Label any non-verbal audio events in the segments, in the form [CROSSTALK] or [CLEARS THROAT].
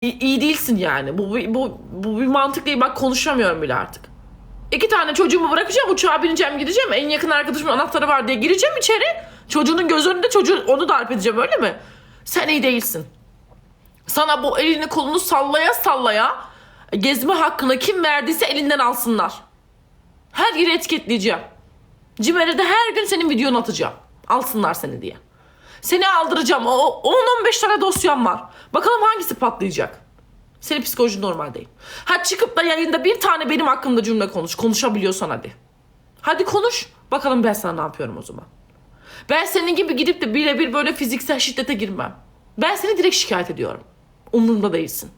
İyi, iyi değilsin yani. Bu, bu, bu, bu bir mantık değil. Bak konuşamıyorum bile artık. İki tane çocuğumu bırakacağım. Uçağa bineceğim gideceğim. En yakın arkadaşımın anahtarı var diye gireceğim içeri. Çocuğunun göz önünde çocuğu onu darp edeceğim öyle mi? Sen iyi değilsin. Sana bu elini kolunu sallaya sallaya gezme hakkını kim verdiyse elinden alsınlar. Her yeri etiketleyeceğim. Cimer'e her gün senin videonu atacağım. Alsınlar seni diye. Seni aldıracağım. O 10-15 tane dosyam var. Bakalım hangisi patlayacak. Senin psikolojin normal değil. Ha çıkıp da yayında bir tane benim hakkımda cümle konuş. Konuşabiliyorsan hadi. Hadi konuş. Bakalım ben sana ne yapıyorum o zaman. Ben senin gibi gidip de birebir böyle fiziksel şiddete girmem. Ben seni direkt şikayet ediyorum. Umurumda değilsin.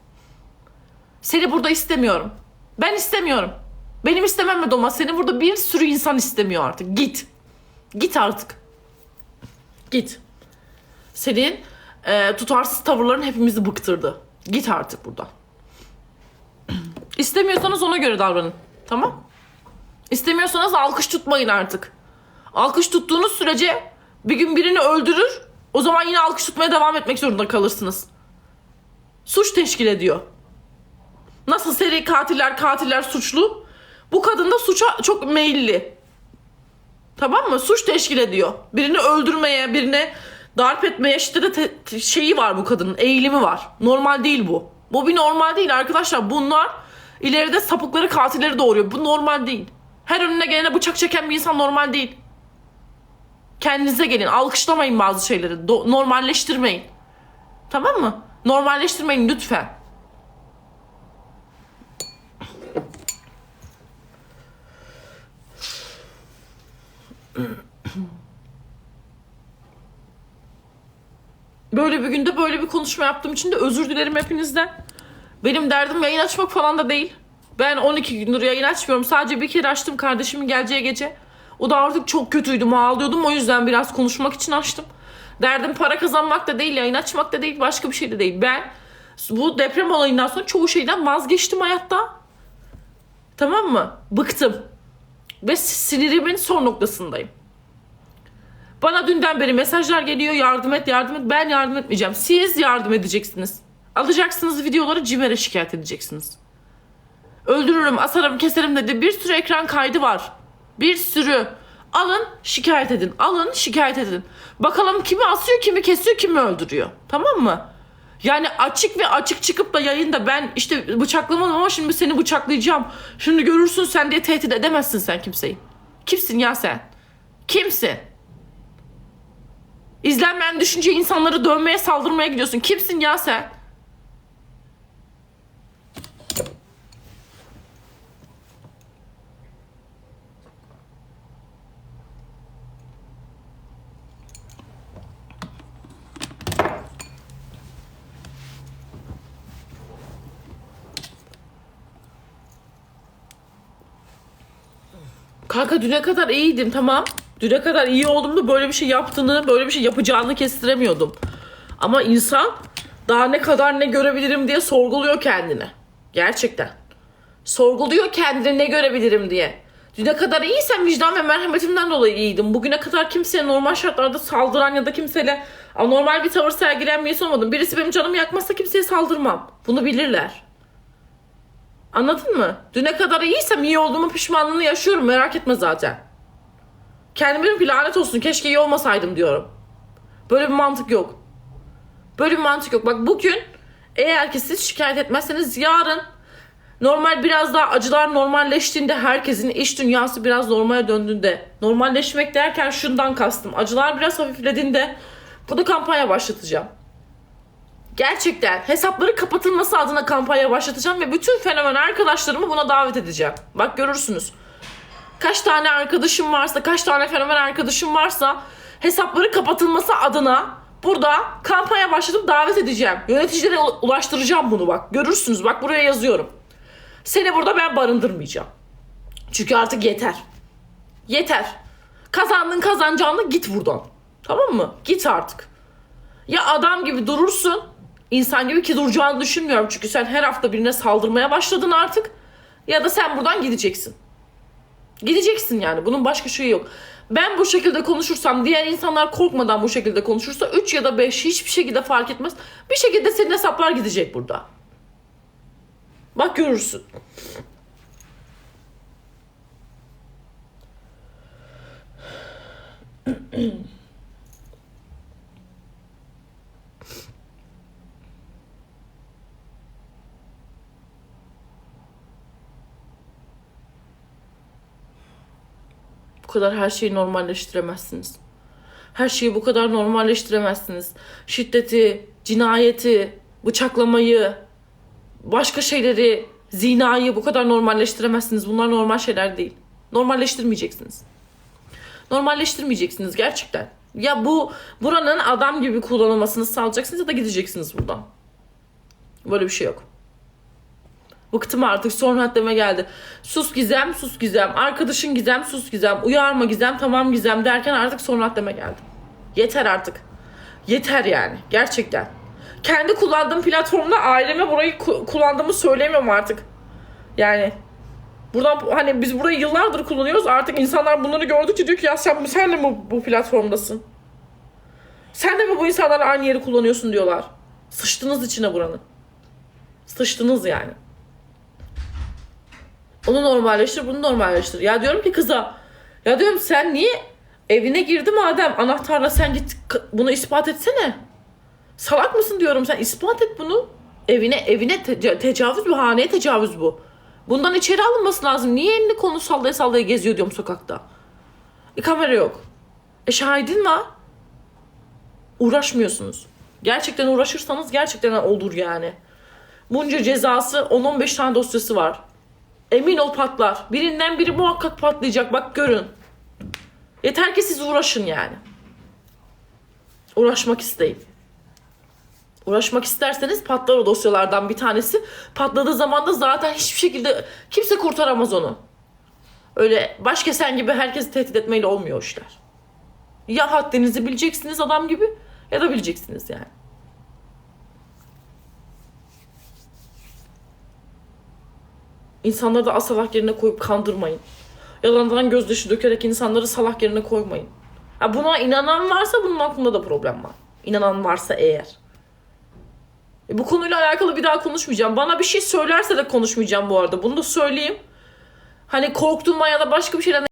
Seni burada istemiyorum. Ben istemiyorum. Benim istememle dolmaz. Seni burada bir sürü insan istemiyor artık. Git. Git artık. Git. Senin e, tutarsız tavırların hepimizi bıktırdı. Git artık buradan. İstemiyorsanız ona göre davranın. Tamam? İstemiyorsanız alkış tutmayın artık. Alkış tuttuğunuz sürece bir gün birini öldürür. O zaman yine alkış tutmaya devam etmek zorunda kalırsınız. Suç teşkil ediyor. Nasıl seri katiller katiller suçlu? Bu kadın da suça çok meyilli. Tamam mı? Suç teşkil ediyor. Birini öldürmeye, birine darp etmeye şiddete te- te- şeyi var bu kadının. Eğilimi var. Normal değil bu. Bu bir normal değil arkadaşlar. Bunlar ileride sapıkları katilleri doğuruyor. Bu normal değil. Her önüne gelene bıçak çeken bir insan normal değil. Kendinize gelin. Alkışlamayın bazı şeyleri. Do- normalleştirmeyin. Tamam mı? Normalleştirmeyin lütfen. Böyle bir günde böyle bir konuşma yaptığım için de özür dilerim hepinizden. Benim derdim yayın açmak falan da değil. Ben 12 gündür yayın açmıyorum. Sadece bir kere açtım kardeşimin geleceği gece. O da artık çok kötüydüm, ağlıyordum. O yüzden biraz konuşmak için açtım. Derdim para kazanmak da değil, yayın açmak da değil, başka bir şey de değil. Ben bu deprem olayından sonra çoğu şeyden vazgeçtim hayatta. Tamam mı? Bıktım. Ve sinirimin son noktasındayım. Bana dünden beri mesajlar geliyor yardım et yardım et. Ben yardım etmeyeceğim. Siz yardım edeceksiniz. Alacaksınız videoları CİMER'e şikayet edeceksiniz. Öldürürüm, asarım, keserim dedi. Bir sürü ekran kaydı var. Bir sürü. Alın şikayet edin. Alın şikayet edin. Bakalım kimi asıyor, kimi kesiyor, kimi öldürüyor. Tamam mı? Yani açık ve açık çıkıp da yayında ben işte bıçaklamadım ama şimdi seni bıçaklayacağım. Şimdi görürsün sen diye tehdit edemezsin sen kimseyi. Kimsin ya sen? Kimsin? İzlenmeyen düşünce insanları dövmeye saldırmaya gidiyorsun. Kimsin ya sen? Kanka düne kadar iyiydim tamam. Düne kadar iyi olduğumda böyle bir şey yaptığını, böyle bir şey yapacağını kestiremiyordum. Ama insan daha ne kadar ne görebilirim diye sorguluyor kendini. Gerçekten. Sorguluyor kendini ne görebilirim diye. Düne kadar iyiysem vicdan ve merhametimden dolayı iyiydim. Bugüne kadar kimseye normal şartlarda saldıran ya da kimseyle anormal bir tavır sergileyen bir insan olmadım. Birisi benim canımı yakmazsa kimseye saldırmam. Bunu bilirler. Anladın mı? Düne kadar iyiysem iyi olduğumu pişmanlığını yaşıyorum merak etme zaten. Kendime diyorum ki lanet olsun keşke iyi olmasaydım diyorum. Böyle bir mantık yok. Böyle bir mantık yok. Bak bugün eğer ki siz şikayet etmezseniz yarın normal biraz daha acılar normalleştiğinde herkesin iş dünyası biraz normale döndüğünde normalleşmek derken şundan kastım. Acılar biraz hafiflediğinde burada kampanya başlatacağım. Gerçekten hesapları kapatılması adına kampanya başlatacağım ve bütün fenomen arkadaşlarımı buna davet edeceğim. Bak görürsünüz. Kaç tane arkadaşım varsa, kaç tane fenomen arkadaşım varsa hesapları kapatılması adına burada kampanya başlatıp davet edeceğim. Yöneticilere ulaştıracağım bunu bak. Görürsünüz bak buraya yazıyorum. Seni burada ben barındırmayacağım. Çünkü artık yeter. Yeter. Kazandın kazanacağını git buradan. Tamam mı? Git artık. Ya adam gibi durursun. insan gibi ki duracağını düşünmüyorum. Çünkü sen her hafta birine saldırmaya başladın artık. Ya da sen buradan gideceksin. Gideceksin yani. Bunun başka şeyi yok. Ben bu şekilde konuşursam, diğer insanlar korkmadan bu şekilde konuşursa 3 ya da 5 hiçbir şekilde fark etmez. Bir şekilde senin hesaplar gidecek burada. Bak görürsün. [CLEARS THROAT] Bu kadar her şeyi normalleştiremezsiniz. Her şeyi bu kadar normalleştiremezsiniz. Şiddeti, cinayeti, bıçaklamayı, başka şeyleri, zinayı bu kadar normalleştiremezsiniz. Bunlar normal şeyler değil. Normalleştirmeyeceksiniz. Normalleştirmeyeceksiniz gerçekten. Ya bu buranın adam gibi kullanılmasını sağlayacaksınız ya da gideceksiniz buradan. Böyle bir şey yok. Bıktım artık son haddeme geldi. Sus Gizem, sus Gizem. Arkadaşın Gizem, sus Gizem. Uyarma Gizem, tamam Gizem derken artık son haddeme geldi. Yeter artık. Yeter yani. Gerçekten. Kendi kullandığım platformda aileme burayı ku- kullandığımı söylemiyorum artık. Yani buradan hani biz burayı yıllardır kullanıyoruz. Artık insanlar bunları gördükçe diyor ki ya sen, sen de mi bu platformdasın? Sen de mi bu insanlarla aynı yeri kullanıyorsun diyorlar. Sıçtınız içine buranın. Sıçtınız yani. Onu normalleştir, bunu normalleştir. Ya diyorum ki kıza, ya diyorum sen niye evine girdi madem anahtarla sen git bunu ispat etsene. Salak mısın diyorum sen ispat et bunu. Evine evine teca- tecavüz bu, haneye tecavüz bu. Bundan içeri alınması lazım. Niye elini kolunu sallaya sallaya geziyor diyorum sokakta. E kamera yok. E şahidin var. Uğraşmıyorsunuz. Gerçekten uğraşırsanız gerçekten olur yani. Bunca cezası 10-15 tane dosyası var. Emin ol patlar. Birinden biri muhakkak patlayacak. Bak görün. Yeter ki siz uğraşın yani. Uğraşmak isteyin. Uğraşmak isterseniz patlar o dosyalardan bir tanesi. Patladığı zaman da zaten hiçbir şekilde kimse kurtaramaz onu. Öyle baş kesen gibi herkesi tehdit etmeyle olmuyor işler. Ya haddinizi bileceksiniz adam gibi ya da bileceksiniz yani. İnsanları da salak yerine koyup kandırmayın. Yalandan gözyaşı dökerek insanları salak yerine koymayın. Ha buna inanan varsa bunun aklında da problem var. İnanan varsa eğer. E bu konuyla alakalı bir daha konuşmayacağım. Bana bir şey söylerse de konuşmayacağım bu arada. Bunu da söyleyeyim. Hani korktuğuma ya da başka bir şeyden